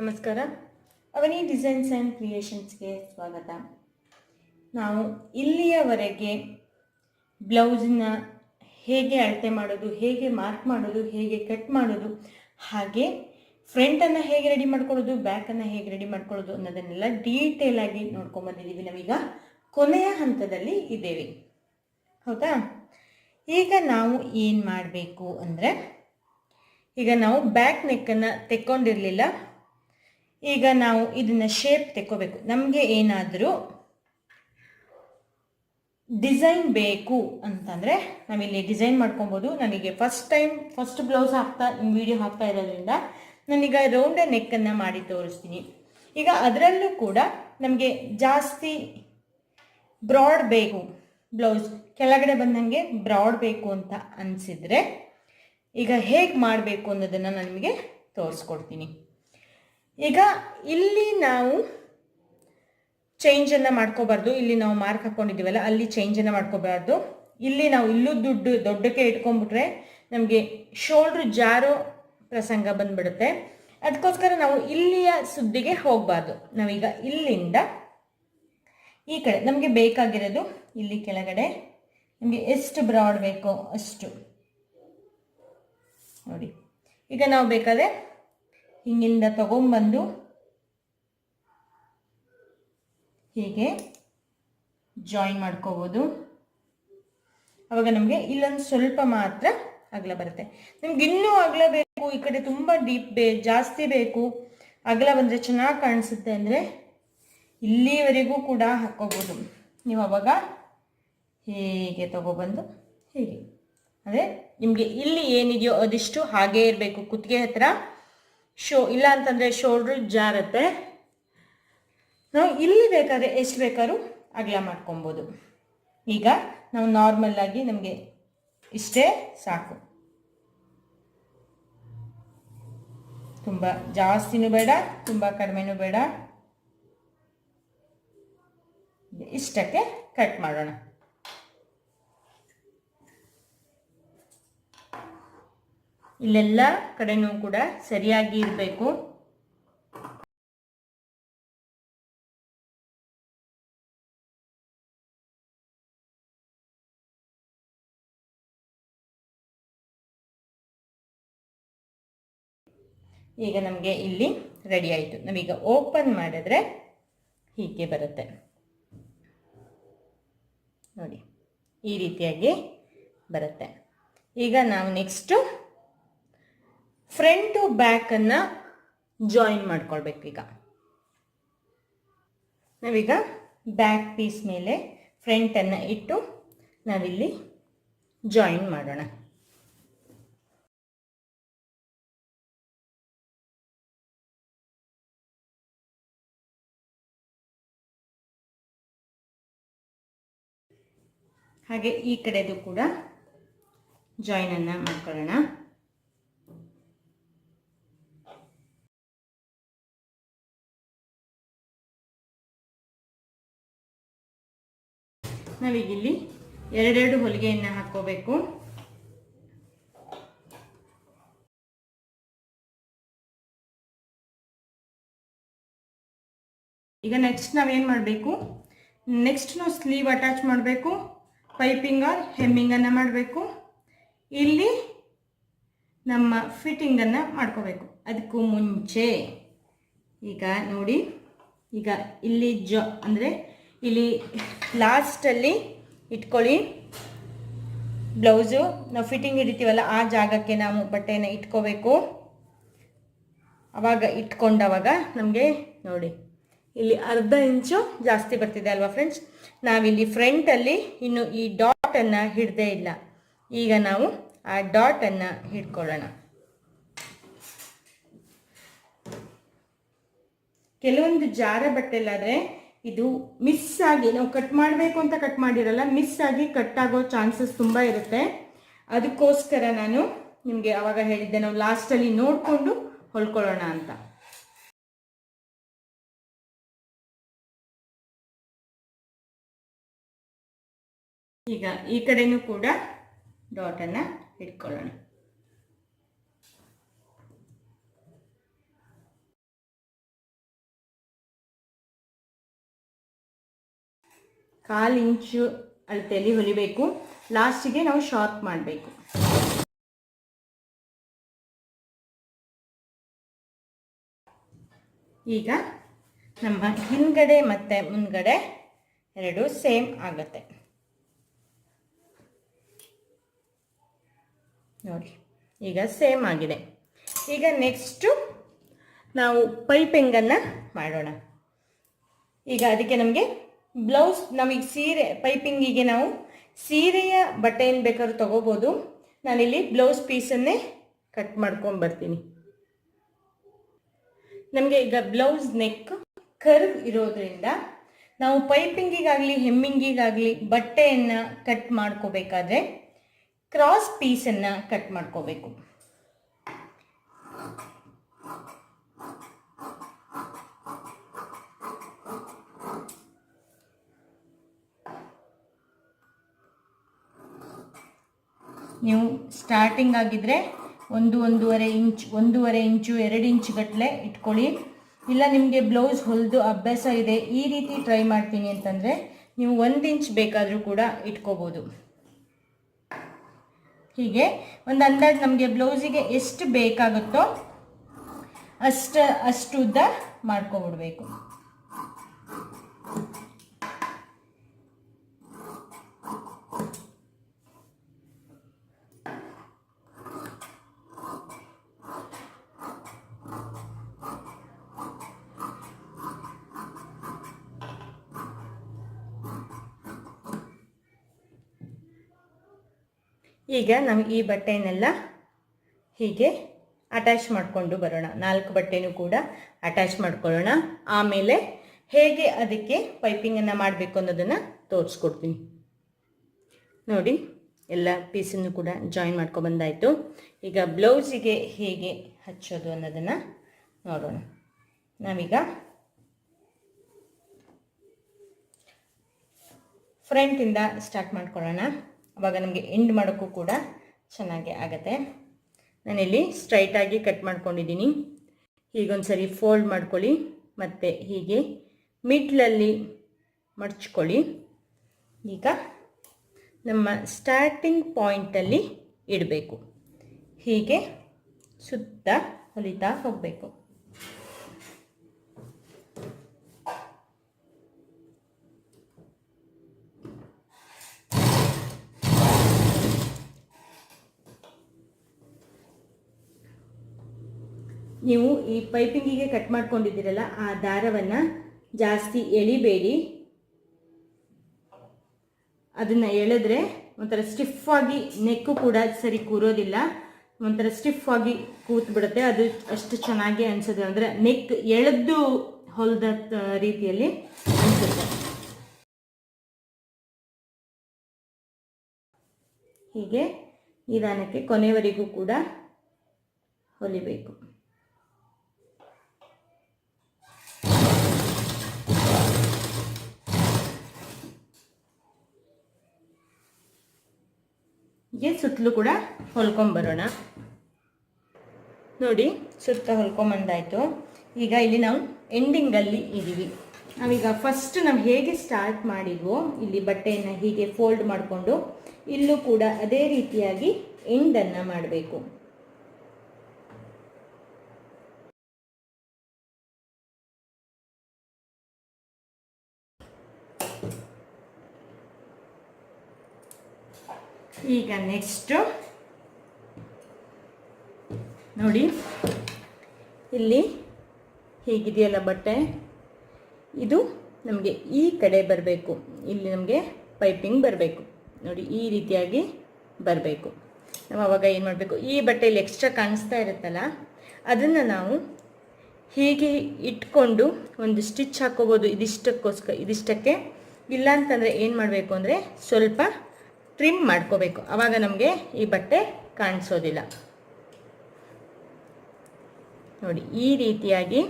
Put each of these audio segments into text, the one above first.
ನಮಸ್ಕಾರ. ಅವನಿ designs and ಕ್ರಿಯೇಷನ್ಸ್ಗೆ ಸ್ವಾಗತ. ನಾವು ಇಲ್ಲಿಯವರೆಗೆ ಬ್ಲೌಸನ್ನ ಹೇಗೆ ಅಳತೆ ಮಾಡೋದು, ಹೇಗೆ ಮಾರ್ಕ್ ಮಾಡೋದು, ಹೇಗೆ ಕಟ್ ಮಾಡೋದು, ಹಾಗೆ ಫ್ರಂಟನ್ನು ಹೇಗೆ ರೆಡಿ ಮಾಡ್ಕೊಳ್ಳೋದು ಬ್ಯಾಕನ್ನು ಹೇಗೆ ರೆಡಿ ಮಾಡ್ಕೊಳ್ಳೋದು ಅನ್ನೋದನ್ನೆಲ್ಲ ಡೀಟೇಲ್ ಆಗಿ ನೋಡ್ಕೊಂಬಂದಿದ್ದೀವಿ ನಾವೀಗ. ಕೊನೆಯ ಹಂತದಲ್ಲಿ ಇದ್ದೇವೆ. ಹೌದಾ? ಈಗ ನಾವು ಏನು ಮಾಡಬೇಕು ಅಂದರೆ, ಈಗ ನಾವು ಬ್ಯಾಕ್ ನೆಕ್ಕನ್ನು ತೆಕ್ಕೊಂಡಿರಲಿಲ್ಲ. ಈಗ ನಾವು ಇದನ್ನ ಶೇಪ್ ತೆಕ್ಕೋಬೇಕು. ನಮಗೆ ಏನಾದರೂ ಡಿಸೈನ್ ಬೇಕು ಅಂತಂದರೆ ನಾವಿಲ್ಲಿ ಡಿಸೈನ್ ಮಾಡ್ಕೊಬೋದು. ನನಗೆ ಫಸ್ಟ್ ಟೈಮ್ ಫಸ್ಟ್ ಬ್ಲೌಸ್ ಹಾಕ್ತಾ ವಿಡಿಯೋ ಹಾಕ್ತಾ ಇರೋದ್ರಿಂದ ನಾನೀಗ ರೌಂಡ್ ನೆಕ್ಕನ್ನು ಮಾಡಿ ತೋರಿಸ್ತೀನಿ. ಈಗ ಅದರಲ್ಲೂ ಕೂಡ ನಮಗೆ ಜಾಸ್ತಿ ಬ್ರಾಡ್ ಬೇಕು ಬ್ಲೌಸ್ ಕೆಳಗಡೆ ಬಂದಂಗೆ ಬ್ರಾಡ್ ಬೇಕು ಅಂತ ಅನಿಸಿದರೆ ಈಗ ಹೇಗೆ ಮಾಡಬೇಕು ಅನ್ನೋದನ್ನು ನಾನು ನಿಮಗೆ ತೋರಿಸ್ಕೊಡ್ತೀನಿ. ಈಗ ಇಲ್ಲಿ ನಾವು ಚೇಂಜನ್ನು ಮಾಡ್ಕೋಬಾರ್ದು. ಇಲ್ಲಿ ನಾವು ಮಾರ್ಕ್ ಹಾಕ್ಕೊಂಡಿದ್ದೀವಲ್ಲ ಅಲ್ಲಿ ಚೇಂಜನ್ನು ಮಾಡ್ಕೋಬಾರ್ದು. ಇಲ್ಲಿ ನಾವು ಇಲ್ಲೂ ದುಡ್ಡು, ದೊಡ್ಡಕ್ಕೆ ಇಟ್ಕೊಂಡ್ಬಿಟ್ರೆ ನಮಗೆ ಶೋಲ್ಡ್ರ್ ಜಾರೋ ಪ್ರಸಂಗ ಬಂದ್ಬಿಡುತ್ತೆ. ಅದಕ್ಕೋಸ್ಕರ ನಾವು ಇಲ್ಲಿಯ ಸುದ್ದಿಗೆ ಹೋಗಬಾರ್ದು. ನಾವೀಗ ಇಲ್ಲಿಂದ ಈ ಕಡೆ ನಮಗೆ ಬೇಕಾಗಿರೋದು ಇಲ್ಲಿ ಕೆಳಗಡೆ. ನಮಗೆ ಎಷ್ಟು ಬ್ರಾಡ್ ಬೇಕೋ ಅಷ್ಟು. ನೋಡಿ, ಈಗ ನಾವು ಬೇಕಾದರೆ ಹಿಂಗಿಂದ ತಗೊಂಬಂದು ಹೀಗೆ ಜಾಯಿನ್ ಮಾಡ್ಕೋಬೋದು. ಅವಾಗ ನಮಗೆ ಇಲ್ಲೊಂದು ಸ್ವಲ್ಪ ಮಾತ್ರ ಅಗಲ ಬರುತ್ತೆ. ನಿಮ್ಗೆ ಇನ್ನೂ ಅಗಲ ಬೇಕು, ಈ ಕಡೆ ತುಂಬ ಡೀಪ್ ಬೇ, ಜಾಸ್ತಿ ಬೇಕು. ಅಗಲ ಬಂದರೆ ಚೆನ್ನಾಗಿ ಕಾಣಿಸುತ್ತೆ ಅಂದರೆ ಇಲ್ಲಿವರೆಗೂ ಕೂಡ ಹಾಕ್ಕೋಬೋದು. ನೀವು ಅವಾಗ ಹೀಗೆ ತಗೊಬಂದು, ಹೀಗೆ. ಅದೇ ನಿಮಗೆ ಇಲ್ಲಿ ಏನಿದೆಯೋ ಅದಿಷ್ಟು ಹಾಗೇ ಇರಬೇಕು. ಕುತ್ತಿಗೆ ಹತ್ರ ಶೋ, ಇಲ್ಲ ಅಂತಂದರೆ ಶೋಲ್ಡ್ರ್ ಜಾರತ್ತೆ. ನಾವು ಇಲ್ಲಿ ಬೇಕಾದ್ರೆ ಎಷ್ಟು ಬೇಕಾದ್ರೂ ಅಗಲ ಮಾಡ್ಕೊಬೋದು. ಈಗ ನಾವು ನಾರ್ಮಲ್ಲಾಗಿ ನಮಗೆ ಇಷ್ಟೇ ಸಾಕು. ತುಂಬ ಜಾಸ್ತಿನೂ ಬೇಡ, ತುಂಬ ಕಡಿಮೆನೂ ಬೇಡ. ಇಷ್ಟಕ್ಕೆ ಕಟ್ ಮಾಡೋಣ. ಇಲ್ಲೆಲ್ಲ ಕಡೆನೂ ಕೂಡ ಸರಿಯಾಗಿ ಇರಬೇಕು. ಈಗ ನಮಗೆ ಇಲ್ಲಿ ರೆಡಿ ಆಯಿತು. ನಾವೀಗ ಓಪನ್ ಮಾಡಿದ್ರೆ ಹೀಗೆ ಬರುತ್ತೆ. ನೋಡಿ, ಈ ರೀತಿಯಾಗಿ ಬರುತ್ತೆ. ಈಗ ನಾವು ನೆಕ್ಸ್ಟು ಫ್ರಂಟು ಬ್ಯಾಕನ್ನು ಜಾಯಿನ್ ಮಾಡ್ಕೊಳ್ಬೇಕು ಈಗ. ನಾವೀಗ ಬ್ಯಾಕ್ ಪೀಸ್ ಮೇಲೆ ಫ್ರಂಟನ್ನು ಇಟ್ಟು ನಾವಿಲ್ಲಿ ಜಾಯಿನ್ ಮಾಡೋಣ. ಹಾಗೆ ಈ ಕಡೆದು ಕೂಡ ಜಾಯಿನನ್ನು ಮಾಡ್ಕೊಳ್ಳೋಣ. ನಾವೀಗ ಇಲ್ಲಿ ಎರಡೆರಡು ಹೊಲಿಗೆಯನ್ನು ಹಾಕ್ಕೋಬೇಕು. ಈಗ ನೆಕ್ಸ್ಟ್ ನಾವೇನು ಮಾಡಬೇಕು? ನೆಕ್ಸ್ಟ್ ನಾವು ಸ್ಲೀವ್ ಅಟ್ಯಾಚ್ ಮಾಡಬೇಕು ಪೈಪಿಂಗ್ ಆರ್ ಹೆಮ್ಮಿಂಗನ್ನು ಮಾಡಬೇಕು. ಇಲ್ಲಿ ನಮ್ಮ ಫಿಟ್ಟಿಂಗನ್ನು ಮಾಡ್ಕೋಬೇಕು. ಅದಕ್ಕೂ ಮುಂಚೆ ಈಗ ನೋಡಿ, ಈಗ ಇಲ್ಲಿ ಜ ಅಂದರೆ ಇಲ್ಲಿ ಲಾಸ್ಟಲ್ಲಿ ಇಟ್ಕೊಳ್ಳಿ. ಬ್ಲೌಸು, ನಾವು ಫಿಟ್ಟಿಂಗ್ ಹಿಡಿತೀವಲ್ಲ ಆ ಜಾಗಕ್ಕೆ ನಾವು ಬಟ್ಟೆನ ಇಟ್ಕೋಬೇಕು. ಅವಾಗ ಇಟ್ಕೊಂಡವಾಗ ನಮಗೆ ನೋಡಿ, ಇಲ್ಲಿ ಅರ್ಧ ಇಂಚು ಜಾಸ್ತಿ ಬರ್ತಿದೆ ಅಲ್ವಾ ಫ್ರೆಂಡ್ಸ್ ನಾವಿಲ್ಲಿ ಫ್ರಂಟಲ್ಲಿ ಇನ್ನು ಈ ಡಾಟನ್ನು ಹಿಡ್ದೇ ಇಲ್ಲ. ಈಗ ನಾವು ಆ ಡಾಟನ್ನು ಹಿಡ್ಕೊಳ್ಳೋಣ. ಕೆಲವೊಂದು ಜಾರ ಬಟ್ಟೆಲಾದರೆ ಇದು ಮಿಸ್ ಆಗಿ, ನಾವು ಕಟ್ ಮಾಡಬೇಕು ಅಂತ ಕಟ್ ಮಾಡಿರಲ್ಲ ಮಿಸ್ ಆಗಿ ಕಟ್ ಆಗೋ ಚಾನ್ಸಸ್ ತುಂಬ ಇರುತ್ತೆ. ಅದಕ್ಕೋಸ್ಕರ ನಾನು ನಿಮಗೆ ಅವಾಗ ಹೇಳಿದ್ದೆ, ನಾವು ಲಾಸ್ಟಲ್ಲಿ ನೋಡಿಕೊಂಡು ಹೊಲ್ಕೊಳ್ಳೋಣ ಅಂತ. ಈಗ ಈ ಕಡೆನೂ ಕೂಡ ಡಾಟನ್ನು ಇಟ್ಕೊಳ್ಳೋಣ. ಕಾಲು ಇಂಚು ಅಳತೆಯಲ್ಲಿ ಹೊಲಿಬೇಕು. ಲಾಸ್ಟಿಗೆ ನಾವು ಶಾರ್ಪ್ ಮಾಡಬೇಕು. ಈಗ ನಮ್ಮ ಹಿಂದ್ಗಡೆ ಮತ್ತು ಮುಂದ್ಗಡೆ ಎರಡು ಸೇಮ್ ಆಗುತ್ತೆ. ನೋಡಿ, ಈಗ ಸೇಮ್ ಆಗಿದೆ. ಈಗ ನೆಕ್ಸ್ಟು ನಾವು ಪೈಪಿಂಗನ್ನು ಮಾಡೋಣ. ಈಗ ಅದಕ್ಕೆ ನಮಗೆ ಬ್ಲೌಸ್ ನಮಗೆ ಸೀರೆ, ಪೈಪಿಂಗಿಗೆ ನಾವು ಸೀರೆಯ ಬಟ್ಟೆಯನ್ನು ಬೇಕಾದ್ರೂ ತೊಗೋಬೋದು. ನಾನಿಲ್ಲಿ ಬ್ಲೌಸ್ ಪೀಸನ್ನೇ ಕಟ್ ಮಾಡ್ಕೊಂಡು ಬರ್ತೀನಿ. ನಮಗೆ ಈಗ ಬ್ಲೌಸ್, ನೆಕ್, ಕರ್ವ್ ಇರೋದ್ರಿಂದ ನಾವು ಪೈಪಿಂಗಿಗಾಗಲಿ, ಹೆಮ್ಮಿಂಗಿಗಾಗಲಿ ಬಟ್ಟೆಯನ್ನು ಕಟ್ ಮಾಡ್ಕೋಬೇಕಾದ್ರೆ, ಕ್ರಾಸ್ ಪೀಸನ್ನು ಕಟ್ ಮಾಡ್ಕೋಬೇಕು. ನೀವು ಸ್ಟಾರ್ಟಿಂಗ್ ಆಗಿದ್ರೆ ಒಂದು ಒಂದೂವರೆ ಇಂಚ್, ಒಂದೂವರೆ ಇಂಚು, ಎರಡು ಇಂಚ್ ಗಟ್ಟಲೆ ಇಟ್ಕೊಳ್ಳಿ. ಇಲ್ಲ ನಿಮಗೆ ಬ್ಲೌಸ್ ಹೊಲಿದು ಅಭ್ಯಾಸ ಇದೆ, ಈ ರೀತಿ ಟ್ರೈ ಮಾಡ್ತೀನಿ ಅಂತಂದರೆ ನೀವು ಒಂದು ಇಂಚ್ ಬೇಕಾದರೂ ಕೂಡ ಇಟ್ಕೋಬೋದು. ಹೀಗೆ ಒಂದು ಅಂದಾಜು ನಮಗೆ ಬ್ಲೌಸಿಗೆ ಎಷ್ಟು ಬೇಕಾಗುತ್ತೋ ಅಷ್ಟು ಅಷ್ಟು ಉದ್ದ ಮಾಡ್ಕೊಬಿಡ್ಬೇಕು. ಈಗ ನಾವು ಈ ಬಟ್ಟೆಯನ್ನೆಲ್ಲ ಹೀಗೆ ಅಟ್ಯಾಚ್ ಮಾಡಿಕೊಂಡು ಬರೋಣ. ನಾಲ್ಕು ಬಟ್ಟೆನೂ ಕೂಡ ಅಟ್ಯಾಚ್ ಮಾಡ್ಕೊಳ್ಳೋಣ. ಆಮೇಲೆ ಹೇಗೆ ಅದಕ್ಕೆ ಪೈಪಿಂಗನ್ನು ಮಾಡಬೇಕು ಅನ್ನೋದನ್ನು ತೋರಿಸ್ಕೊಡ್ತೀನಿ. ನೋಡಿ, ಎಲ್ಲ ಪೀಸನ್ನು ಕೂಡ ಜಾಯಿನ್ ಮಾಡ್ಕೊಬಂದಾಯಿತು ಈಗ ಬ್ಲೌಸಿಗೆ ಹೇಗೆ ಹಚ್ಚೋದು ಅನ್ನೋದನ್ನು ನೋಡೋಣ. ನಾವೀಗ ಫ್ರಂಟಿಂದ ಸ್ಟಾರ್ಟ್ ಮಾಡ್ಕೊಳ್ಳೋಣ. ಅವಾಗ ನಮಗೆ ಎಂಡ್ ಮಾಡೋಕ್ಕೂ ಕೂಡ ಚೆನ್ನಾಗಿ ಆಗುತ್ತೆ. ನಾನಿಲ್ಲಿ ಸ್ಟ್ರೈಟಾಗಿ ಕಟ್ ಮಾಡ್ಕೊಂಡಿದ್ದೀನಿ. ಹೀಗೊಂದು ಸರಿ ಫೋಲ್ಡ್ ಮಾಡ್ಕೊಳ್ಳಿ, ಮತ್ತು ಹೀಗೆ ಮಿಡ್ಲಲ್ಲಿ ಮಡ್ಚ್ಕೊಳ್ಳಿ. ಈಗ ನಮ್ಮ ಸ್ಟಾರ್ಟಿಂಗ್ ಪಾಯಿಂಟಲ್ಲಿ ಇಡಬೇಕು. ಹೀಗೆ ಸುತ್ತ ಹೊಲಿತಾ ಹೋಗಬೇಕು. ನೀವು ಈ ಪೈಪಿಂಗಿಗೆ ಕಟ್ ಮಾಡ್ಕೊಂಡಿದ್ದೀರಲ್ಲ, ಆ ದಾರವನ್ನು ಜಾಸ್ತಿ ಎಳಿಬೇಡಿ. ಅದನ್ನು ಎಳೆದ್ರೆ ಒಂಥರ ಸ್ಟಿಫ್ ಆಗಿ ನೆಕ್ಕು ಕೂಡ ಸರಿ ಕೂರೋದಿಲ್ಲ. ಒಂಥರ ಸ್ಟಿಫ್ ಆಗಿ ಕೂತ್ ಬಿಡುತ್ತೆ ಅದು ಅಷ್ಟು ಚೆನ್ನಾಗಿ ಅನಿಸುತ್ತೆ. ಅಂದರೆ ನೆಕ್ ಎಳೆದು ಹೊಲದ ರೀತಿಯಲ್ಲಿ ಅನಿಸುತ್ತೆ. ಹೀಗೆ ನಿಧಾನಕ್ಕೆ ಕೊನೆವರೆಗೂ ಕೂಡ ಹೊಲಿಬೇಕು. ಹೀಗೆ ಸುತ್ತಲೂ ಕೂಡ ಹೊಲ್ಕೊಂಬರೋಣ ನೋಡಿ, ಸುತ್ತ ಹೊಲ್ಕೊಂಬಂದಾಯಿತು. ಈಗ ಇಲ್ಲಿ ನಾವು ಎಂಡಿಂಗಲ್ಲಿ ಇದ್ದೀವಿ ನಾವೀಗ ಫಸ್ಟ್ ನಾವು ಹೇಗೆ ಸ್ಟಾರ್ಟ್ ಮಾಡಿದ್ವೋ, ಇಲ್ಲಿ ಬಟ್ಟೆಯನ್ನು ಹೀಗೆ ಫೋಲ್ಡ್ ಮಾಡಿಕೊಂಡು, ಇಲ್ಲೂ ಕೂಡ ಅದೇ ರೀತಿಯಾಗಿ ಎಂಡನ್ನು ಮಾಡಬೇಕು. ಈಗ ನೆಕ್ಸ್ಟು ನೋಡಿ. ಇಲ್ಲಿ ಹೀಗಿದೆಯಲ್ಲ ಬಟ್ಟೆ? ಇದು ನಮಗೆ ಈ ಕಡೆ ಬರಬೇಕು. ಇಲ್ಲಿ ನಮಗೆ ಪೈಪಿಂಗ್ ಬರಬೇಕು. ನೋಡಿ, ಈ ರೀತಿಯಾಗಿ ಬರಬೇಕು. ನಾವು ಅವಾಗ ಏನು ಮಾಡಬೇಕು? ಈ ಬಟ್ಟೆಯಲ್ಲಿ ಎಕ್ಸ್ಟ್ರಾ ಕಾಣಿಸ್ತಾ ಇರುತ್ತಲ್ಲ, ಅದನ್ನು ನಾವು ಹೀಗೆ ಇಟ್ಕೊಂಡು ಒಂದು ಸ್ಟಿಚ್ ಹಾಕೋಬೋದು ಇದಿಷ್ಟಕ್ಕೋಸ್ಕರ ಇದಿಷ್ಟಕ್ಕೆ? ಇಲ್ಲ ಅಂತಂದರೆ ಏನು ಮಾಡಬೇಕು ಅಂದರೆ ಸ್ವಲ್ಪ ಟ್ರಿಮ್ ಮಾಡ್ಕೋಬೇಕು. ಆವಾಗ ನಮಗೆ ಈ ಬಟ್ಟೆ ಕಾಣಿಸೋದಿಲ್ಲ. ನೋಡಿ, ಈ ರೀತಿಯಾಗಿ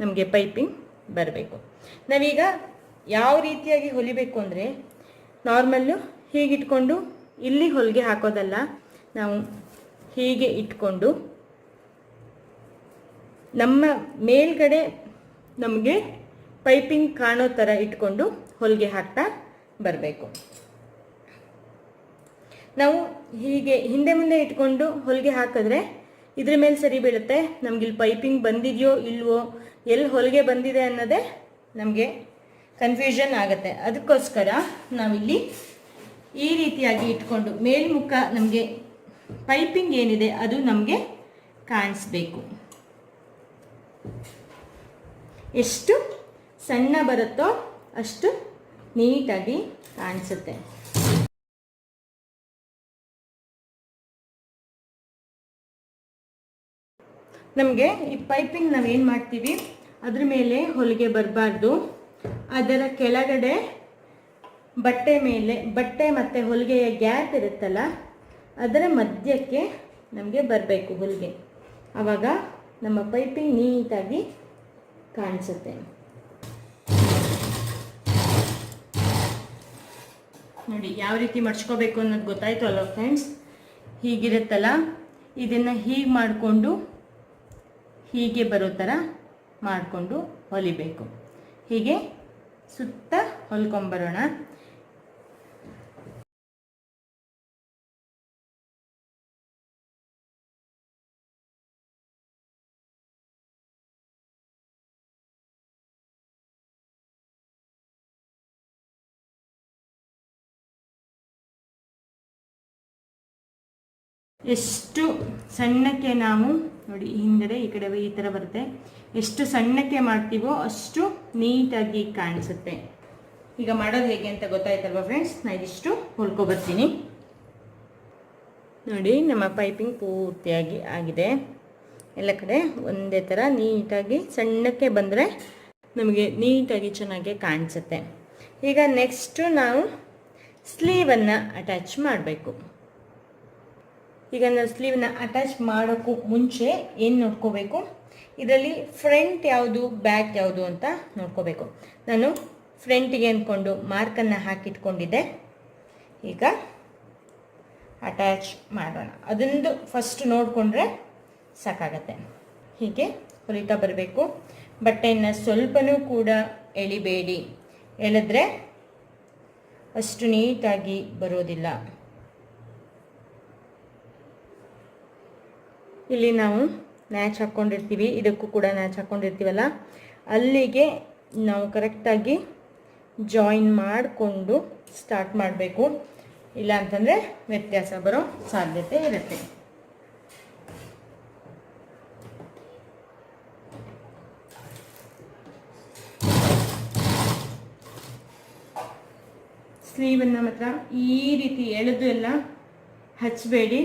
ನಮಗೆ ಪೈಪಿಂಗ್ ಬರಬೇಕು. ನಾವೀಗ ಯಾವ ರೀತಿಯಾಗಿ ಹೊಲಿಬೇಕು ಅಂದರೆ ನಾರ್ಮಲ್ಲು ಹೀಗಿಟ್ಕೊಂಡು ಇಲ್ಲಿ ಹೊಲಿಗೆ ಹಾಕೋದಲ್ಲ, ನಾವು ಹೀಗೆ ಇಟ್ಕೊಂಡು ನಮ್ಮ ಮೇಲ್ಗಡೆ ನಮಗೆ ಪೈಪಿಂಗ್ ಕಾಣೋ ಥರ ಇಟ್ಕೊಂಡು ಹೊಲಿಗೆ ಹಾಕ್ತಾ ಬರಬೇಕು. ನಾವು ಹೀಗೆ ಹಿಂದೆ ಮುಂದೆ ಇಟ್ಕೊಂಡು ಹೊಲಿಗೆ ಹಾಕಿದ್ರೆ ಇದ್ರ ಮೇಲೆ ಸರಿ ಬೀಳುತ್ತೆ. ನಮ್ಗೆ ಇಲ್ಲಿ ಪೈಪಿಂಗ್ ಬಂದಿದೆಯೋ ಇಲ್ವೋ, ಎಲ್ಲಿ ಹೊಲಿಗೆ ಬಂದಿದೆ ಅನ್ನೋದೇ ನಮಗೆ ಕನ್ಫ್ಯೂಷನ್ ಆಗುತ್ತೆ. ಅದಕ್ಕೋಸ್ಕರ ನಾವಿಲ್ಲಿ ಈ ರೀತಿಯಾಗಿ ಇಟ್ಕೊಂಡು ಮೇಲ್ಮುಖ ನಮಗೆ ಪೈಪಿಂಗ್ ಏನಿದೆ ಅದು ನಮಗೆ ಕಾಣಿಸ್ಬೇಕು. ಎಷ್ಟು ಸಣ್ಣ ಬರುತ್ತೋ ಅಷ್ಟು ನೀಟಾಗಿ ಕಾಣಿಸುತ್ತೆ. ನಮಗೆ ಈ ಪೈಪಿಂಗ್ ನಾವೇನು ಮಾಡ್ತೀವಿ? ಅದ್ರ ಮೇಲೆ ಹೊಲಿಗೆ ಬರಬಾರ್ದು. ಅದರ ಕೆಳಗಡೆ ಬಟ್ಟೆ ಮೇಲೆ, ಬಟ್ಟೆ ಮತ್ತು ಹೊಲಿಗೆಯ ಗ್ಯಾಪ್ ಇರುತ್ತಲ್ಲ, ಅದರ ಮಧ್ಯಕ್ಕೆ ನಮಗೆ ಬರಬೇಕು ಹೊಲಿಗೆ. ಆವಾಗ ನಮ್ಮ ಪೈಪಿಂಗ್ ನೀಟಾಗಿ ಕಾಣಿಸುತ್ತೆ. ನೋಡಿ, ಯಾವ ರೀತಿ ಮಡ್ಚ್ಕೋಬೇಕು ಅನ್ನೋದು ಗೊತ್ತಾಯಿತು ಅಲ್ವ ಫ್ರೆಂಡ್ಸ್ ಹೀಗಿರುತ್ತಲ್ಲ, ಇದನ್ನು ಹೀಗೆ ಮಾಡಿಕೊಂಡು ಹೀಗೆ ಬರೋ ಥರ ಮಾಡಿಕೊಂಡು ಹೊಲಿಬೇಕು. ಹೀಗೆ ಸುತ್ತ ಹೊಲ್ಕೊಂಬರೋಣ ಎಷ್ಟು ಸಣ್ಣಕ್ಕೆ ನಾವು ನೋಡಿ ಹಿಂದೆ ಈ ಕಡೆ ಈ ಥರ ಬರುತ್ತೆ. ಎಷ್ಟು ಸಣ್ಣಕ್ಕೆ ಮಾಡ್ತೀವೋ ಅಷ್ಟು ನೀಟಾಗಿ ಕಾಣಿಸುತ್ತೆ. ಈಗ ಮಾಡೋದು ಹೇಗೆ ಅಂತ ಗೊತ್ತಾಯ್ತಲ್ವ ಫ್ರೆಂಡ್ಸ್ ನಾನು ಇದಿಷ್ಟು ಹೊಲ್ಕೊಬರ್ತೀನಿ ನೋಡಿ, ನಮ್ಮ ಪೈಪಿಂಗ್ ಪೂರ್ತಿಯಾಗಿ ಆಗಿದೆ. ಎಲ್ಲ ಕಡೆ ಒಂದೇ ಥರ ನೀಟಾಗಿ ಸಣ್ಣಕ್ಕೆ ಬಂದರೆ ನಮಗೆ ನೀಟಾಗಿ ಚೆನ್ನಾಗಿ ಕಾಣಿಸುತ್ತೆ. ಈಗ ನೆಕ್ಸ್ಟು ನಾವು ಸ್ಲೀವನ್ನು ಅಟ್ಯಾಚ್ ಮಾಡಬೇಕು. ಈಗ ನಾವು ಸ್ಲೀವ್ನ ಅಟ್ಯಾಚ್ ಮಾಡೋಕ್ಕೂ ಮುಂಚೆ ಏನು ನೋಡ್ಕೋಬೇಕು? ಇದರಲ್ಲಿ ಫ್ರಂಟ್ ಯಾವುದು ಬ್ಯಾಕ್ ಯಾವುದು ಅಂತ ನೋಡ್ಕೋಬೇಕು. ನಾನು ಫ್ರಂಟಿಗೆ ಅಂದ್ಕೊಂಡು ಮಾರ್ಕನ್ನು ಹಾಕಿಟ್ಕೊಂಡಿದ್ದೆ. ಈಗ ಅಟ್ಯಾಚ್ ಮಾಡೋಣ. ಅದೊಂದು ಫಸ್ಟ್ ನೋಡಿಕೊಂಡ್ರೆ ಸಾಕಾಗತ್ತೆ. ಹೀಗೆ ಹೊಲಿತಾ ಬರಬೇಕು. ಬಟ್ಟೆಯನ್ನು ಸ್ವಲ್ಪನೂ ಕೂಡ ಎಳಿಬೇಡಿ. ಎಳೆದ್ರೆ ಅಷ್ಟು ನೀಟಾಗಿ ಬರೋದಿಲ್ಲ. ಇಲ್ಲಿ ನಾವು ನ್ಯಾಚ್ ಹಾಕ್ಕೊಂಡಿರ್ತೀವಿ ಇದಕ್ಕೂ ಕೂಡ ನ್ಯಾಚ್ ಹಾಕ್ಕೊಂಡಿರ್ತೀವಲ್ಲ ಅಲ್ಲಿಗೆ ನಾವು ಕರೆಕ್ಟಾಗಿ ಜಾಯಿನ್ ಮಾಡಿಕೊಂಡು ಸ್ಟಾರ್ಟ್ ಮಾಡಬೇಕು. ಇಲ್ಲ ಅಂತಂದರೆ ವ್ಯತ್ಯಾಸ ಬರೋ ಸಾಧ್ಯತೆ ಇರುತ್ತೆ. ಸ್ಲೀವನ್ನು ಮಾತ್ರ ಈ ರೀತಿ ಎಳೆದು ಎಲ್ಲ ಹಚ್ಚಬೇಡಿ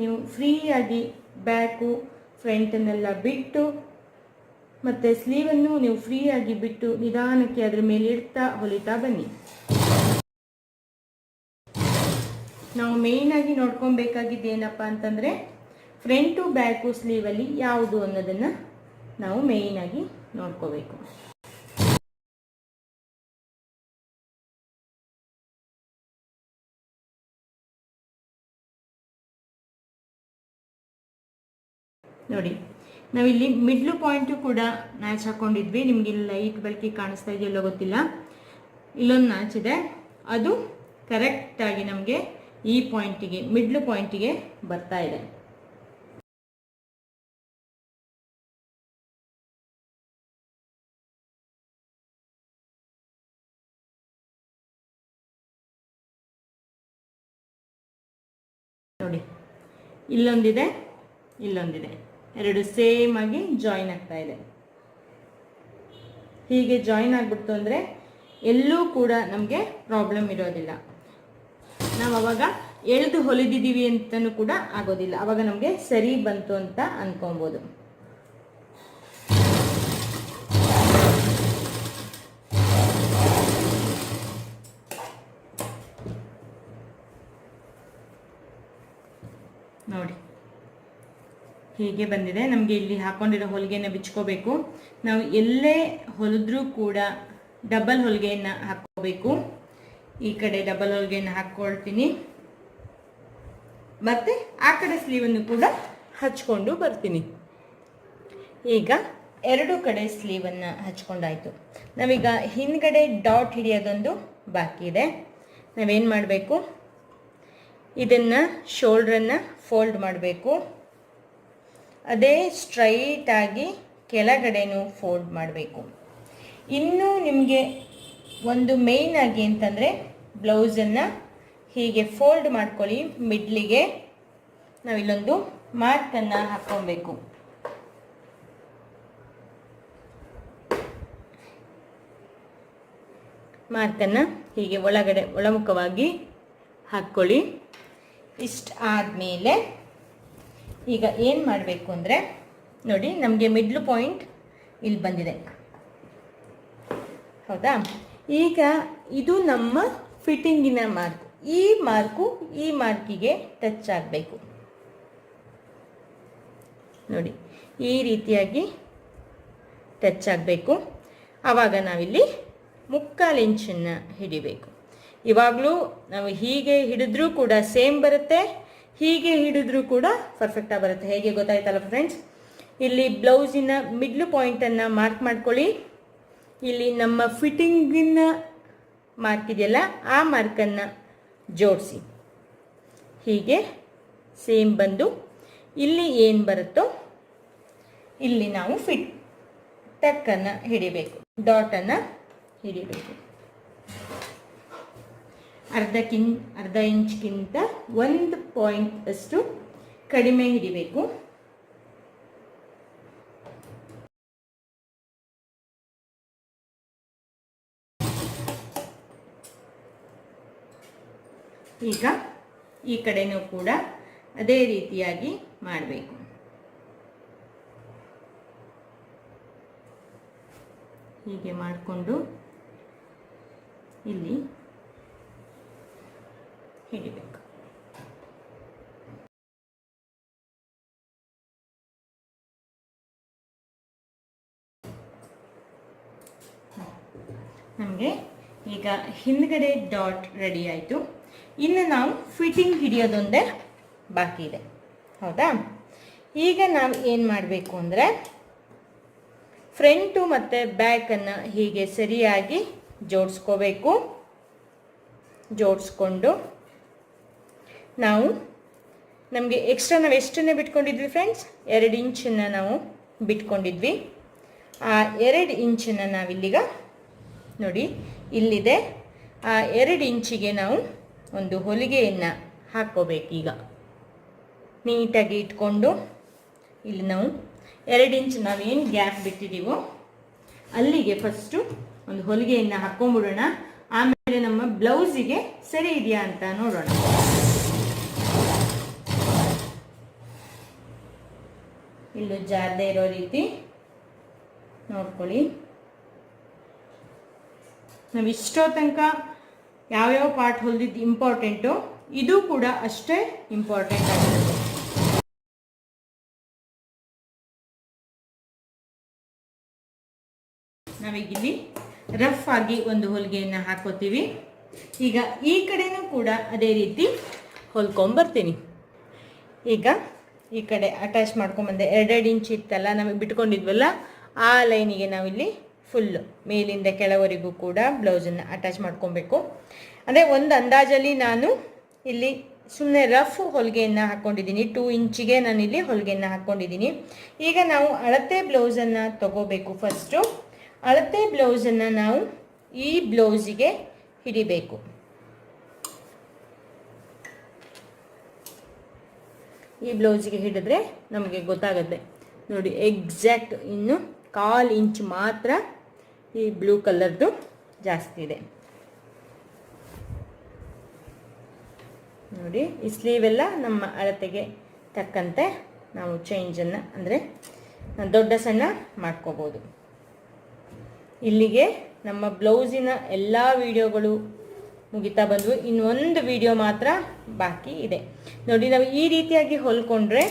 ನೀವು ಫ್ರೀಯಾಗಿ ಬ್ಯಾಕು, ಫ್ರಂಟನ್ನೆಲ್ಲ ಬಿಟ್ಟು ಮತ್ತು ಸ್ಲೀವನ್ನು ನೀವು ಫ್ರೀಯಾಗಿ ಬಿಟ್ಟು ನಿಧಾನಕ್ಕೆ ಅದರ ಮೇಲೆ ಇಡ್ತಾ ಹೊಲಿತಾ ಬನ್ನಿ. ನಾವು ಮೇಯ್ನಾಗಿ ನೋಡ್ಕೊಬೇಕಾಗಿದ್ದು ಏನಪ್ಪ ಅಂತಂದರೆ ಫ್ರಂಟು ಬ್ಯಾಕು ಸ್ಲೀವಲ್ಲಿ ಯಾವುದು ಅನ್ನೋದನ್ನು ನಾವು ಮೇಯ್ನಾಗಿ ನೋಡ್ಕೋಬೇಕು. ನೋಡಿ, ನಾವಿಲ್ಲಿ ಮಿಡ್ಲು ಪಾಯಿಂಟು ಕೂಡ ಮ್ಯಾಚ್ ಹಾಕ್ಕೊಂಡಿದ್ವಿ ನಿಮಗೆ ಇಲ್ಲಿ ಲೈಟ್ ಬೆಳಕಿಗೆ ಕಾಣಿಸ್ತಾ ಇದೆಯಲ್ಲೋ ಗೊತ್ತಿಲ್ಲ. ಇಲ್ಲೊಂದು ಮ್ಯಾಚ್ ಇದೆ. ಅದು ಕರೆಕ್ಟಾಗಿ ನಮಗೆ ಈ ಪಾಯಿಂಟಿಗೆ ಮಿಡ್ಲು ಪಾಯಿಂಟಿಗೆ ಬರ್ತಾ ಇದೆ. ನೋಡಿ, ಇಲ್ಲೊಂದಿದೆ ಇಲ್ಲೊಂದಿದೆ. ಎರಡು ಸೇಮ್ ಆಗಿ ಜಾಯಿನ್ ಆಗ್ತಾ ಇದೆ. ಹೀಗೆ ಜಾಯಿನ್ ಆಗ್ಬಿಡ್ತು ಅಂದರೆ ಎಲ್ಲೂ ಕೂಡ ನಮಗೆ ಪ್ರಾಬ್ಲಮ್ ಇರೋದಿಲ್ಲ. ನಾವು ಅವಾಗ ಎಳೆದು ಹೊಲಿದಿದ್ದೀವಿ ಅಂತಲೂ ಕೂಡ ಆಗೋದಿಲ್ಲ. ಅವಾಗ ನಮಗೆ ಸರಿ ಬಂತು ಅಂತ ಅನ್ಕೊಬೋದು ನೋಡಿ ಹೀಗೆ ಬಂದಿದೆ. ನಮಗೆ ಇಲ್ಲಿ ಹಾಕೊಂಡಿರೋ ಹೊಲಿಗೆನ ಬಿಚ್ಕೋಬೇಕು. ನಾವು ಎಲ್ಲೇ ಹೊಲಿದ್ರೂ ಕೂಡ ಡಬಲ್ ಹೊಲಿಗೆಯನ್ನು ಹಾಕ್ಕೋಬೇಕು. ಈ ಕಡೆ ಡಬಲ್ ಹೊಲಿಗೆಯನ್ನು ಹಾಕ್ಕೊಳ್ತೀನಿ. ಮತ್ತು ಆ ಕಡೆ ಸ್ಲೀವನ್ನು ಕೂಡ ಹಚ್ಕೊಂಡು ಬರ್ತೀನಿ. ಈಗ ಎರಡು ಕಡೆ ಸ್ಲೀವನ್ನು ಹಚ್ಕೊಂಡಾಯಿತು. ನಾವೀಗ ಹಿಂದ್ಗಡೆ ಡಾಟ್ ಹಿಡಿಯೋದೊಂದು ಬಾಕಿ ಇದೆ. ನಾವೇನು ಮಾಡಬೇಕು? ಇದನ್ನು ಶೋಲ್ಡ್ರನ್ನು ಫೋಲ್ಡ್ ಮಾಡಬೇಕು. ಅದೇ ಸ್ಟ್ರೈಟಾಗಿ ಕೆಳಗಡೆನೂ ಫೋಲ್ಡ್ ಮಾಡಬೇಕು. ಇನ್ನೂ ನಿಮಗೆ ಒಂದು ಮೇಯ್ನ್ ಆಗಿ ಅಂತಂದರೆ ಬ್ಲೌಸನ್ನು ಹೀಗೆ ಫೋಲ್ಡ್ ಮಾಡ್ಕೊಳ್ಳಿ. ಮಿಡ್ಲಿಗೆ ನಾವಿಲ್ಲೊಂದು ಮಾರ್ಕನ್ನು ಹಾಕ್ಕೊಬೇಕು. ಮಾರ್ಕನ್ನು ಹೀಗೆ ಒಳಗಡೆ ಒಳಮುಖವಾಗಿ ಹಾಕ್ಕೊಳ್ಳಿ. ಇಷ್ಟು ಆದಮೇಲೆ ಈಗ ಏನು ಮಾಡಬೇಕು ಅಂದರೆ, ನೋಡಿ ನಮಗೆ ಮಿಡ್ಲ್ ಪಾಯಿಂಟ್ ಇಲ್ಲಿ ಬಂದಿದೆ. ಹೌದಾ? ಈಗ ಇದು ನಮ್ಮ ಫಿಟ್ಟಿಂಗಿನ ಮಾರ್ಕ್ ಈ ಮಾರ್ಕು ಈ ಮಾರ್ಕಿಗೆ ಟಚ್ ಆಗಬೇಕು. ನೋಡಿ, ಈ ರೀತಿಯಾಗಿ ಟಚ್ ಆಗಬೇಕು. ಆವಾಗ ನಾವಿಲ್ಲಿ ಮುಕ್ಕಾಲು ಇಂಚನ್ನು ಹಿಡಿಬೇಕು. ಇವಾಗಲೂ ನಾವು ಹೀಗೆ ಹಿಡಿದ್ರೂ ಕೂಡ ಸೇಮ್ ಬರುತ್ತೆ. ಹೀಗೆ ಹಿಡಿದ್ರೂ ಕೂಡ ಪರ್ಫೆಕ್ಟಾಗಿ ಬರುತ್ತೆ. ಹೇಗೆ ಗೊತ್ತಾಯ್ತಲ್ಲ ಫ್ರೆಂಡ್ಸ್ ಇಲ್ಲಿ ಬ್ಲೌಸಿನ ಮಿಡ್ಲ್ ಪಾಯಿಂಟನ್ನು ಮಾರ್ಕ್ ಮಾಡ್ಕೊಳ್ಳಿ. ಇಲ್ಲಿ ನಮ್ಮ ಫಿಟ್ಟಿಂಗಿನ ಮಾರ್ಕ್ ಇದೆಯಲ್ಲ, ಆ ಮಾರ್ಕನ್ನು ಜೋಡಿಸಿ. ಹೀಗೆ ಸೇಮ್ ಬಂದು ಇಲ್ಲಿ ಏನು ಬರುತ್ತೋ ಇಲ್ಲಿ ನಾವು ಫಿಟ್ ಟಕ್ಕನ್ನು ಹಿಡಿಬೇಕು. ಡಾಟನ್ನು ಹಿಡಿಬೇಕು. ಅರ್ಧಕ್ಕಿಂ ಅರ್ಧ ಇಂಚ್ಗಿಂತ ಒಂದು ಪಾಯಿಂಟ್ ಅಷ್ಟು ಕಡಿಮೆ ಹಿಡಿಬೇಕು ಈಗ ಈ ಕಡೆನೂ ಕೂಡ ಅದೇ ರೀತಿಯಾಗಿ ಮಾಡಬೇಕು. ಹೀಗೆ ಮಾಡಿಕೊಂಡು ಇಲ್ಲಿ ಹಿಡಿಬೇಕು ನಮಗೆ ಈಗ ಹಿಂದ್ಗಡೆ ಡಾಟ್ ರೆಡಿ ಆಯಿತು. ಇನ್ನು ನಾವು ಫಿಟ್ಟಿಂಗ್ ಹಿಡಿಯೋದೊಂದೇ ಬಾಕಿ ಇದೆ. ಹೌದಾ? ಈಗ ನಾವು ಏನು ಮಾಡಬೇಕು ಅಂದರೆ ಫ್ರಂಟು ಮತ್ತು ಬ್ಯಾಕನ್ನು ಹೀಗೆ ಸರಿಯಾಗಿ ಜೋಡಿಸ್ಕೋಬೇಕು. ಜೋಡಿಸ್ಕೊಂಡು ನಾವು ನಮಗೆ ಎಕ್ಸ್ಟ್ರಾ ನಾವು ಎಷ್ಟನ್ನು ಬಿಟ್ಕೊಂಡಿದ್ವಿ ಫ್ರೆಂಡ್ಸ್ ಎರಡು ಇಂಚನ್ನು ನಾವು ಬಿಟ್ಕೊಂಡಿದ್ವಿ. ಆ ಎರಡು ಇಂಚನ್ನು ನಾವಿಲ್ಲಿಗ ನೋಡಿ ಇಲ್ಲಿದೆ. ಆ ಎರಡು ಇಂಚಿಗೆ ನಾವು ಒಂದು ಹೊಲಿಗೆಯನ್ನು ಹಾಕ್ಕೋಬೇಕೀಗ. ನೀಟಾಗಿ ಇಟ್ಕೊಂಡು ಇಲ್ಲಿ ನಾವು ಎರಡು ಇಂಚ್ ನಾವೇನು ಗ್ಯಾಪ್ ಬಿಟ್ಟಿದ್ದೀವೋ ಅಲ್ಲಿಗೆ ಫಸ್ಟು ಒಂದು ಹೊಲಿಗೆಯನ್ನು ಹಾಕ್ಕೊಂಬಿಡೋಣ. ಆಮೇಲೆ ನಮ್ಮ ಬ್ಲೌಸಿಗೆ ಸರಿ ಇದೆಯಾ ಅಂತ ನೋಡೋಣ. ಇಲ್ಲೂ ಜಾರದೆ ಇರೋ ರೀತಿ ನೋಡ್ಕೊಳ್ಳಿ. ನಾವು ಇಷ್ಟೋ ತನಕ ಯಾವ್ಯಾವ ಪಾರ್ಟ್ ಹೊಲಿದಿದ್ದು ಇಂಪಾರ್ಟೆಂಟು ಇದು ಕೂಡ ಅಷ್ಟೇ ಇಂಪಾರ್ಟೆಂಟ್ ಆಗಿರುತ್ತೆ. ನಾವೀಗಿಲ್ಲಿ ರಫ್ ಆಗಿ ಒಂದು ಹೊಲಿಗೆಯನ್ನು ಹಾಕೋತೀವಿ. ಈಗ ಈ ಕಡೆನೂ ಕೂಡ ಅದೇ ರೀತಿ ಹೊಲ್ಕೊಂಬರ್ತೀನಿ. ಈಗ ಈ ಕಡೆ ಅಟ್ಯಾಚ್ ಮಾಡ್ಕೊಂಬಂದೆ. ಎರಡೆರಡು ಇಂಚ್ ಇತ್ತಲ್ಲ, ನಮಗೆ ಬಿಟ್ಕೊಂಡಿದ್ವಲ್ಲ, ಆ ಲೈನಿಗೆ ನಾವಿಲ್ಲಿ ಫುಲ್ಲು ಮೇಲಿಂದ ಕೆಳವರೆಗೂ ಕೂಡ ಬ್ಲೌಸನ್ನು ಅಟ್ಯಾಚ್ ಮಾಡ್ಕೊಬೇಕು. ಅಂದರೆ ಒಂದು ಅಂದಾಜಲ್ಲಿ ನಾನು ಇಲ್ಲಿ ಸುಮ್ಮನೆ ರಫ್ ಹೊಲಿಗೆಯನ್ನು ಹಾಕ್ಕೊಂಡಿದ್ದೀನಿ ಟೂ ಇಂಚಿಗೆ ನಾನು ಇಲ್ಲಿ ಹೊಲಿಗೆಯನ್ನು ಹಾಕ್ಕೊಂಡಿದ್ದೀನಿ ಈಗ ನಾವು ಅಳತೆ ಬ್ಲೌಸನ್ನು ತಗೋಬೇಕು ಫಸ್ಟು ಅಳತೆ ಬ್ಲೌಸನ್ನು ನಾವು ಈ ಬ್ಲೌಸಿಗೆ ಹಿಡಿಬೇಕು. ಈ ಬ್ಲೌಸಿಗೆ ಹಿಡಿದ್ರೆ ನಮಗೆ ಗೊತ್ತಾಗುತ್ತೆ. ನೋಡಿ ಎಕ್ಸಾಕ್ಟ್ ಇನ್ನು ಕಾಲು ಇಂಚ್ ಮಾತ್ರ ಈ ಬ್ಲೂ ಕಲರ್ದು ಜಾಸ್ತಿ ಇದೆ. ನೋಡಿ, ಈ ಸ್ಲೀವೆಲ್ಲ ನಮ್ಮ ಅಳತೆಗೆ ತಕ್ಕಂತೆ ನಾವು ಚೇಂಜನ್ನು ಅಂದರೆ ದೊಡ್ಡ ಸಣ್ಣ ಮಾಡ್ಕೋಬೋದು. ಇಲ್ಲಿಗೆ ನಮ್ಮ ಬ್ಲೌಸಿನ ಎಲ್ಲ ವಿಡಿಯೋಗಳು ಮುಗಿತಾ ಬಂದವು. ಇನ್ನೊಂದು ವಿಡಿಯೋ ಮಾತ್ರ ಬಾಕಿ ಇದೆ. ನೋಡಿ, ನಾವು ಈ ರೀತಿಯಾಗಿ ಹೊಲ್ಕೊಂಡ್ರೆ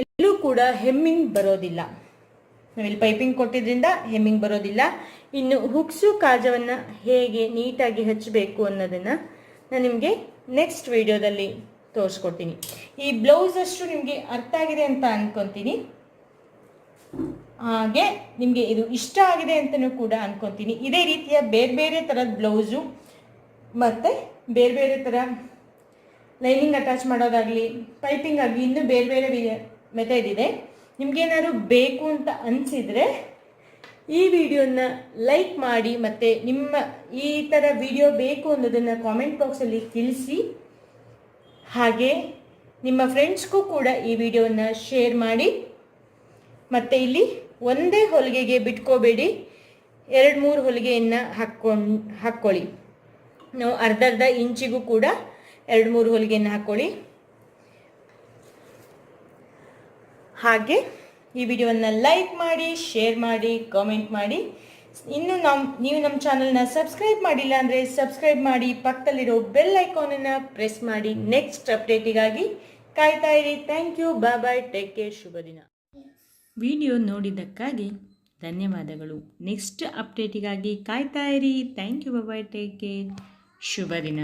ಎಲ್ಲೂ ಕೂಡ ಹೆಮ್ಮಿಂಗ್ ಬರೋದಿಲ್ಲ. ನಾವಿಲ್ಲಿ ಪೈಪಿಂಗ್ ಕೊಟ್ಟಿದ್ರಿಂದ ಹೆಮ್ಮಿಂಗ್ ಬರೋದಿಲ್ಲ. ಇನ್ನು ಹುಕ್ಸು ಕಾಜವನ್ನು ಹೇಗೆ ನೀಟಾಗಿ ಹಚ್ಚಬೇಕು ಅನ್ನೋದನ್ನು ನಾನು ನಿಮಗೆ ನೆಕ್ಸ್ಟ್ ವಿಡಿಯೋದಲ್ಲಿ ತೋರಿಸ್ಕೊಡ್ತೀನಿ. ಈ ಬ್ಲೌಸ್ ಅಷ್ಟು ನಿಮಗೆ ಅರ್ಥ ಆಗಿದೆ ಅಂತ ಅನ್ಕೊತೀನಿ. ಹಾಗೆ ನಿಮಗೆ ಇದು ಇಷ್ಟ ಆಗಿದೆ ಅಂತಲೂ ಕೂಡ ಅನ್ಕೊತೀನಿ. ಇದೇ ರೀತಿಯ ಬೇರೆ ಬೇರೆ ಥರದ ಬ್ಲೌಸು ಮತ್ತು ಬೇರೆ ಬೇರೆ ಥರ ಲೈನಿಂಗ್ ಅಟ್ಯಾಚ್ ಮಾಡೋದಾಗಲಿ, ಪೈಪಿಂಗ್ ಆಗಲಿ ಇನ್ನೂ ಬೇರೆ ಬೇರೆ ಮೆಥಡ್ ಇದೆ. ನಿಮಗೇನಾದ್ರು ಬೇಕು ಅಂತ ಅನಿಸಿದರೆ ಈ ವಿಡಿಯೋನ ಲೈಕ್ ಮಾಡಿ ಮತ್ತು ನಿಮ್ಮ ಈ ಥರ ವಿಡಿಯೋ ಬೇಕು ಅನ್ನೋದನ್ನು ಕಾಮೆಂಟ್ ಬಾಕ್ಸಲ್ಲಿ ತಿಳಿಸಿ. ಹಾಗೆ ನಿಮ್ಮ ಫ್ರೆಂಡ್ಸ್ಗೂ ಕೂಡ ಈ ವಿಡಿಯೋನ ಶೇರ್ ಮಾಡಿ. ಮತ್ತು ಇಲ್ಲಿ ಒಂದೇ ಹೊಲಿಗೆಗೆ ಬಿಟ್ಕೋಬೇಡಿ. ಎರಡು ಮೂರು ಹೊಲಿಗೆಯನ್ನು ಹಾಕ್ಕೊಂಡು, ಹಾಕ್ಕೊಳ್ಳಿ. ನಾವು ಅರ್ಧ ಅರ್ಧ ಇಂಚಿಗೂ ಕೂಡ ಎರಡು ಮೂರು ಹೊಲಿಗೆಯನ್ನು ಹಾಕ್ಕೊಳ್ಳಿ. ಹಾಗೆ ಈ ವಿಡಿಯೋವನ್ನು ಲೈಕ್ ಮಾಡಿ, ಶೇರ್ ಮಾಡಿ, ಕಾಮೆಂಟ್ ಮಾಡಿ. ಇನ್ನು ನಮ್ಮ ನೀವು ನಮ್ಮ ಚಾನಲ್ನ ಸಬ್ಸ್ಕ್ರೈಬ್ ಮಾಡಿಲ್ಲ ಅಂದರೆ ಸಬ್ಸ್ಕ್ರೈಬ್ ಮಾಡಿ, ಪಕ್ಕದಲ್ಲಿರೋ ಬೆಲ್ ಐಕಾನನ್ನು ಪ್ರೆಸ್ ಮಾಡಿ. ನೆಕ್ಸ್ಟ್ ಅಪ್ಡೇಟಿಗಾಗಿ ಕಾಯ್ತಾ ಇರಿ. Thank you. Bye bye. Take care. ಶುಭ ದಿನ. ವಿಡಿಯೋ ನೋಡಿದ್ದಕ್ಕಾಗಿ ಧನ್ಯವಾದಗಳು. ನೆಕ್ಸ್ಟ್ ಅಪ್ಡೇಟಿಗಾಗಿ ಕಾಯ್ತಾ ಇರಿ. Thank you. Bye. Take care. ಶುಭ ದಿನ